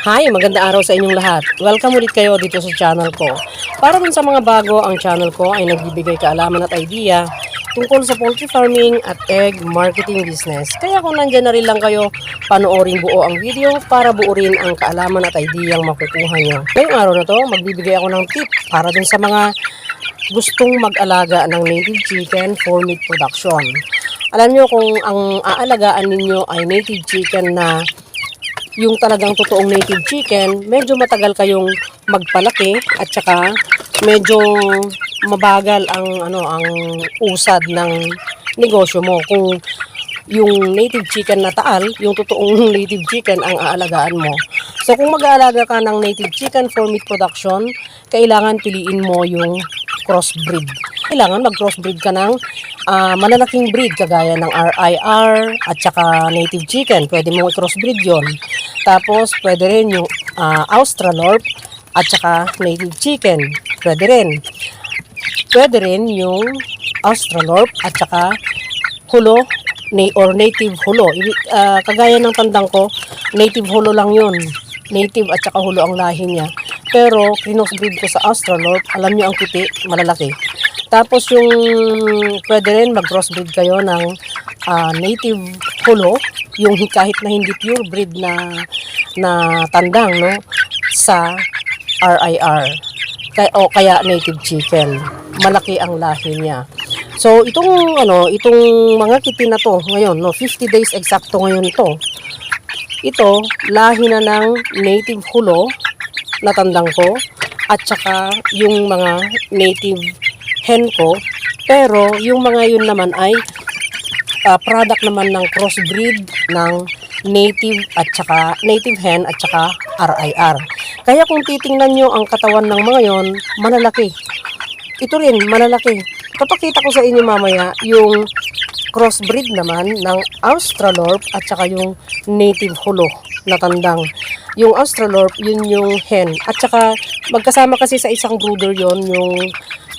Hi, maganda araw sa inyong lahat. Welcome ulit kayo dito sa channel ko. Para dun sa mga bago, ang channel ko ay nagbibigay kaalaman at idea tungkol sa poultry farming at egg marketing business. Kaya kung nandyan na rin lang kayo, panoorin buo ang video para buo rin ang kaalaman at idea ang makukuha nyo. Ngayong araw na to, magbibigay ako ng tip para dun sa mga gustong mag-alaga ng native chicken for meat production. Alam nyo kung ang aalagaan ninyo ay native chicken na yung talagang totoong native chicken, medyo matagal kayong magpalaki at saka medyo mabagal ang ano ang usad ng negosyo mo kung yung native chicken na taal, yung totoong native chicken ang aalagaan mo. So kung mag-aalaga ka ng native chicken for meat production, kailangan piliin mo yung crossbreed. Kailangan mag-crossbreed ka ng ah, malalaking breed kagaya ng RIR at saka native chicken. Pwede mo i-crossbreed yon. Tapos pwede rin yung ah, Australorp at saka native chicken. Pwede rin. Pwede rin yung Australorp at saka hulo or native hulo. Ah, kagaya ng tandang ko, native hulo lang yun. Native at saka hulo ang lahi niya. Pero, crossbreed ko sa Australorp, alam nyo ang kiti, malalaki. Tapos yung pwede rin mag-crossbreed kayo ng ah, native hulo, yung hi- kahit na hindi pure breed na na tandang no sa RIR kaya, o kaya native chicken. Malaki ang lahi niya. So itong ano, itong mga kiti na to ngayon, no, 50 days eksakto ngayon to. Ito, lahi na ng native hulo na tandang ko at saka yung mga native hen ko. Pero yung mga yun naman ay ah, product naman ng crossbreed ng native at saka native hen at saka RIR. Kaya kung titingnan nyo ang katawan ng mga yon, malalaki. Ito rin, malalaki. Papakita ko sa inyo mamaya yung crossbreed naman ng Australorp at saka yung native hulo na tandang. Yung Australorp, yun yung hen. At saka magkasama kasi sa isang brooder yon yung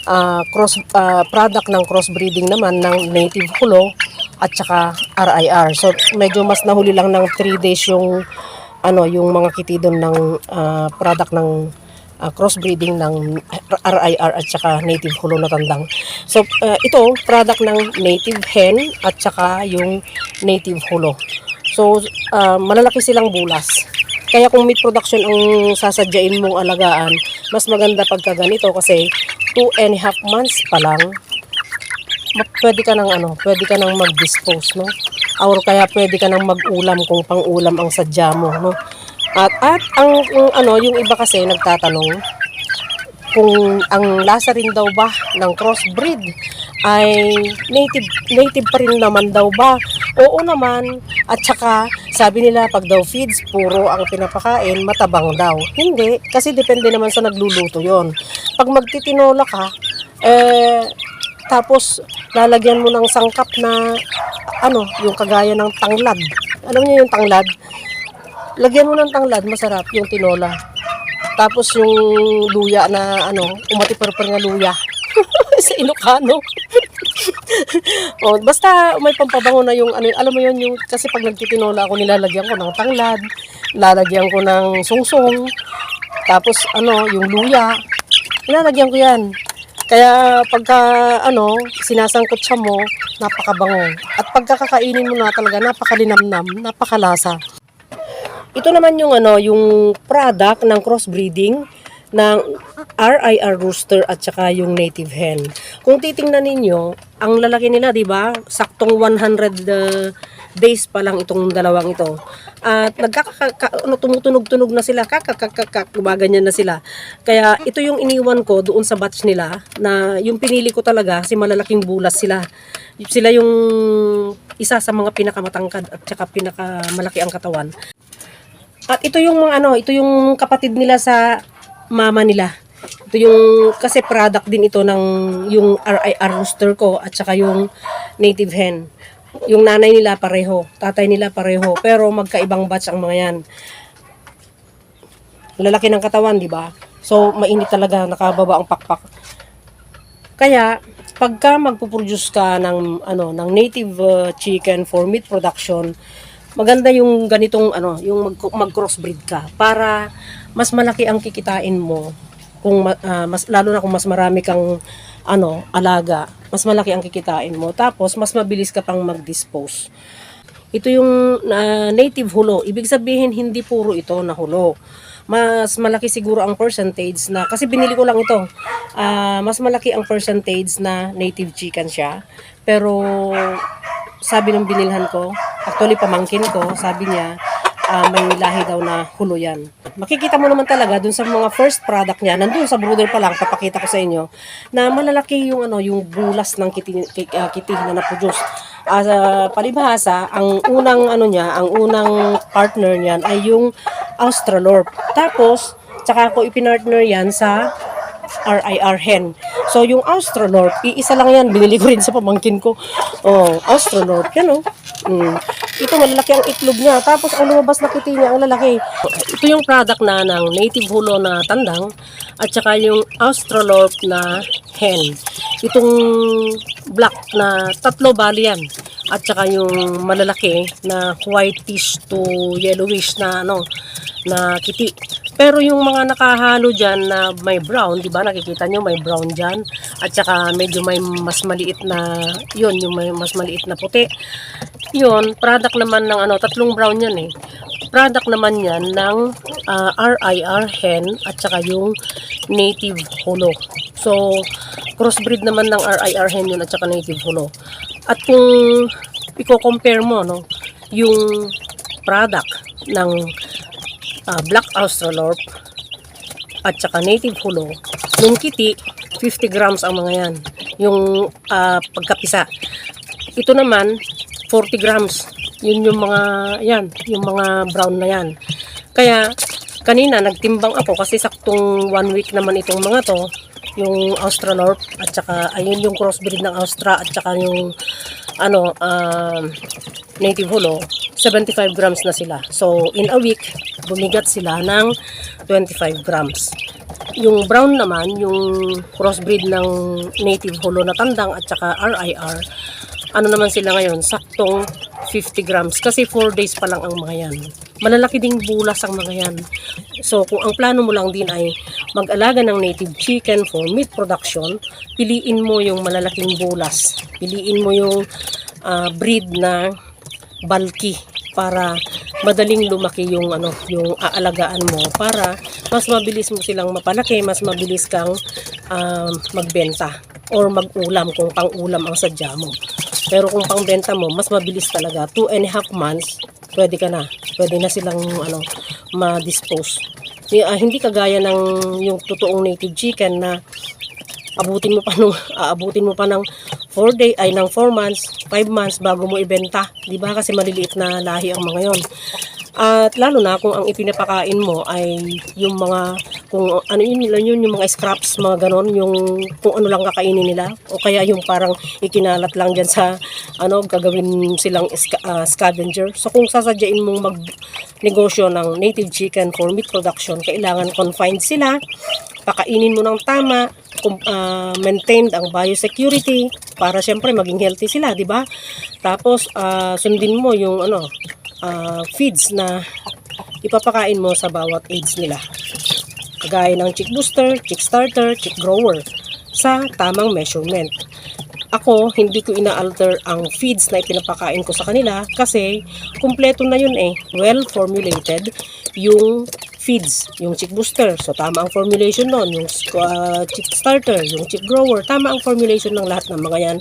ah, cross ah, product ng crossbreeding naman ng native hulo at saka RIR. So medyo mas nahuli lang ng 3 days yung ano yung mga kiti doon ng ah, product ng ah, crossbreeding ng RIR at saka native hulo na tandang. So ah, ito product ng native hen at saka yung native hulo. So ah, malalaki silang bulas. Kaya kung meat production ang sasadyain mong alagaan, mas maganda pagka ganito kasi 2 and a half months pa lang pwede ka nang ano, pwede ka nang mag-dispose, no? Or kaya pwede ka nang mag-ulam kung pang-ulam ang sadya mo, no? At, at ang, ang ano, yung iba kasi nagtatanong kung ang lasa rin daw ba ng crossbreed ay native native pa rin naman daw ba? Oo naman. At saka sabi nila pag daw feeds puro ang pinapakain matabang daw. Hindi kasi depende naman sa nagluluto 'yon. Pag magtitinola ka eh tapos lalagyan mo ng sangkap na ano, yung kagaya ng tanglad. Alam niyo yung tanglad? Lagyan mo ng tanglad, masarap yung tinola. Tapos yung luya na ano, umati-perper nga luya. sa Ilocano. oh, basta may pampabango na yung ano, alam mo yun yung kasi pag nagtitinola ako nilalagyan ko ng tanglad, lalagyan ko ng sungsong, tapos ano, yung luya. Nilalagyan ko 'yan. Kaya pagka ano, sinasangkot siya mo, napakabango. At pagkakakainin mo na talaga napakalinamnam, napakalasa. Ito naman yung ano, yung product ng crossbreeding ng RIR rooster at saka yung native hen. Kung titingnan ninyo, ang lalaki nila, 'di ba? Saktong 100 uh, days pa lang itong dalawang ito. At nagkaka ano, tumutunog-tunog na sila, kakakakak, gumaganyan na sila. Kaya ito yung iniwan ko doon sa batch nila na yung pinili ko talaga kasi malalaking bulas sila. Sila yung isa sa mga pinakamatangkad at saka pinakamalaki ang katawan. At ito yung mga ano, ito yung kapatid nila sa mama nila. Ito yung kasi product din ito ng yung RIR rooster ko at saka yung native hen. Yung nanay nila pareho, tatay nila pareho, pero magkaibang batch ang mga yan. Lalaki ng katawan, di ba? So mainit talaga nakababa ang pakpak. Kaya pagka magpo-produce ka ng ano ng native uh, chicken for meat production, maganda yung ganitong ano, yung mag, mag-crossbreed ka para mas malaki ang kikitain mo kung ah, mas lalo na kung mas marami kang ano, alaga, mas malaki ang kikitain mo. Tapos mas mabilis ka pang mag-dispose. Ito yung ah, native hulo. Ibig sabihin hindi puro ito na hulo. Mas malaki siguro ang percentage na kasi binili ko lang ito. Ah, mas malaki ang percentage na native chicken siya. Pero sabi ng binilhan ko, actually pamangkin ko, sabi niya, ah, may lahi daw na hulo yan. Makikita mo naman talaga dun sa mga first product niya, nandun sa brooder pa lang, papakita ko sa inyo, na malalaki yung ano, yung bulas ng kiti, ki- ah, kitih na na-produce. Ah, sa palibhasa, ang unang ano niya, ang unang partner niyan ay yung Australorp. Tapos, tsaka ko ipinartner yan sa RIR hen. So, yung Australorp, iisa lang yan. Binili ko rin sa pamangkin ko. Oh, Australorp. Yan oh. Mm. Ito, malalaki ang itlog niya. Tapos, ang lumabas na kiti niya, ang lalaki. Ito yung product na ng native hulo na tandang at saka yung Australorp na hen. Itong black na tatlo bali yan. At saka yung malalaki na whitish to yellowish na ano na kiti. Pero yung mga nakahalo dyan na may brown, di ba? Nakikita nyo may brown dyan. At saka medyo may mas maliit na, yun, yung may mas maliit na puti. Yun, product naman ng ano, tatlong brown yan eh. Product naman yan ng ah, RIR hen at saka yung native hulo. So, crossbreed naman ng RIR hen yun at saka native hulo. At kung i-compare mo, no, yung product ng ah, Black Australorp at saka native hulo, yung kiti, 50 grams ang mga yan. Yung ah, pagkapisa. Ito naman, 40 grams. Yun yung mga, yan, yung mga brown na yan. Kaya, kanina nagtimbang ako kasi saktong one week naman itong mga to, yung Australorp at saka ayun yung crossbreed ng Austra at saka yung ano um, native hulo 75 grams na sila. So in a week bumigat sila ng 25 grams. Yung brown naman yung crossbreed ng native hulo na tandang at saka RIR ano naman sila ngayon saktong 50 grams. Kasi 4 days pa lang ang mga yan. Malalaki ding bulas ang mga yan. So kung ang plano mo lang din ay mag-alaga ng native chicken for meat production piliin mo yung malalaking bulas. Piliin mo yung ah, breed na bulky para madaling lumaki yung ano yung aalagaan mo para mas mabilis mo silang mapalaki mas mabilis kang um, magbenta or mag-ulam kung pang-ulam ang sadya mo. Pero kung pang-benta mo mas mabilis talaga. 2 and a half months pwede ka na. Pwede na silang ano ma-dispose. Ah, hindi kagaya ng yung totoong native chicken na abutin mo pa nung aabutin mo pa ng 4 day ay ng 4 months, 5 months bago mo ibenta, 'di ba? Kasi maliliit na lahi ang mga 'yon. At lalo na kung ang ipinapakain mo ay yung mga kung ano yun nila yun yung mga scraps, mga ganon, yung kung ano lang kakainin nila o kaya yung parang ikinalat lang diyan sa ano gagawin silang ah, scavenger. So kung sasadyain mong mag negosyo ng native chicken for meat production, kailangan confined sila, pakainin mo ng tama, ah, maintained ang biosecurity para syempre maging healthy sila, di ba? Tapos ah, sundin mo yung ano ah, feeds na ipapakain mo sa bawat age nila. Kagaya ng chick booster, chick starter, chick grower sa tamang measurement. Ako, hindi ko ina-alter ang feeds na ipinapakain ko sa kanila kasi kumpleto na yun eh. Well formulated yung feeds, yung chick booster. So, tama ang formulation nun. Yung uh, chick starter, yung chick grower. Tama ang formulation ng lahat ng mga yan.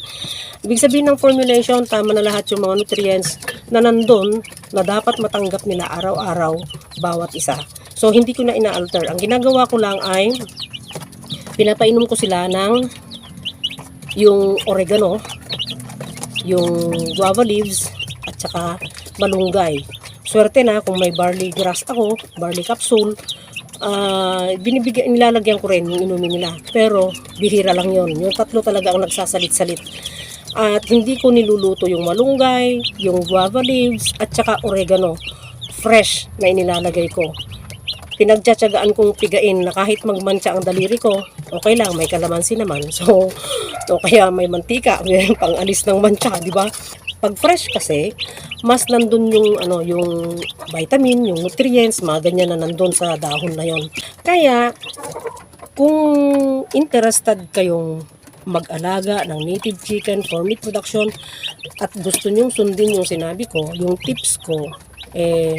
Ibig sabihin ng formulation, tama na lahat yung mga nutrients na nandun na dapat matanggap nila araw-araw bawat isa. So, hindi ko na ina-alter. Ang ginagawa ko lang ay pinapainom ko sila ng yung oregano, yung guava leaves, at saka malunggay. Swerte na kung may barley grass ako, barley capsule, ah binibigyan, nilalagyan ko rin yung inumin nila. Pero, bihira lang yon Yung tatlo talaga ang nagsasalit-salit. At hindi ko niluluto yung malunggay, yung guava leaves, at saka oregano. Fresh na inilalagay ko pinagtsatsagaan kong pigain na kahit magmantsa ang daliri ko, okay lang, may kalamansi naman. So, o kaya may mantika, may pang-alis ng mantsa, di ba? Pag fresh kasi, mas nandun yung ano yung vitamin, yung nutrients, mga ganyan na nandun sa dahon na yon. Kaya kung interested kayong mag-alaga ng native chicken for meat production at gusto nyong sundin yung sinabi ko, yung tips ko, eh,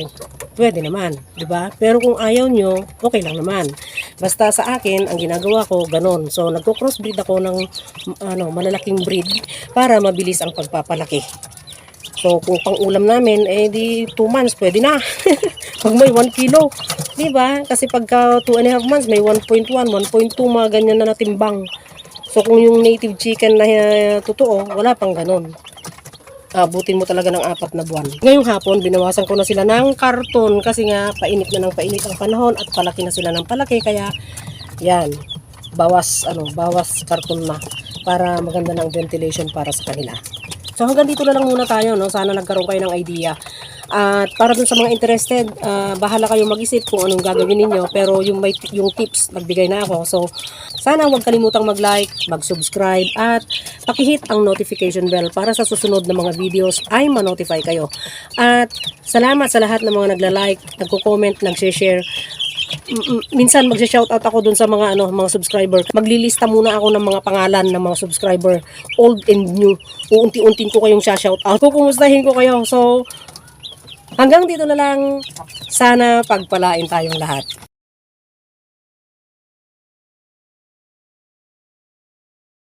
pwede naman, di ba? Pero kung ayaw nyo, okay lang naman. Basta sa akin, ang ginagawa ko, ganon. So, nagko-crossbreed ako ng ano, malalaking breed para mabilis ang pagpapalaki. So, kung pang ulam namin, eh di 2 months, pwede na. Pag may 1 kilo. Di ba? Kasi pagka 2 and a half months, may 1.1, 1.2, mga ganyan na natimbang. So, kung yung native chicken na uh, totoo, wala pang ganon. Abutin mo talaga ng apat na buwan. Ngayong hapon, binawasan ko na sila ng karton kasi nga painit na ng painit ang panahon at palaki na sila ng palaki. Kaya, yan, bawas, ano, bawas karton na para maganda ng ventilation para sa kanila. So hanggang dito na lang muna tayo, no? Sana nagkaroon kayo ng idea. At para dun sa mga interested, ah, bahala kayong mag-isip kung anong gagawin ninyo. Pero yung, may, yung tips, nagbigay na ako. So, sana huwag kalimutang mag-like, mag-subscribe, at pakihit ang notification bell para sa susunod na mga videos ay ma-notify kayo. At salamat sa lahat ng mga nagla-like, nagko-comment, nag-share. M- m- minsan magsha-shoutout ako dun sa mga ano mga subscriber. Maglilista muna ako ng mga pangalan ng mga subscriber, old and new. Uunti-untin ko kayong shoutout. Kukumustahin ko kayo. So hanggang dito na lang. Sana pagpalain tayong lahat.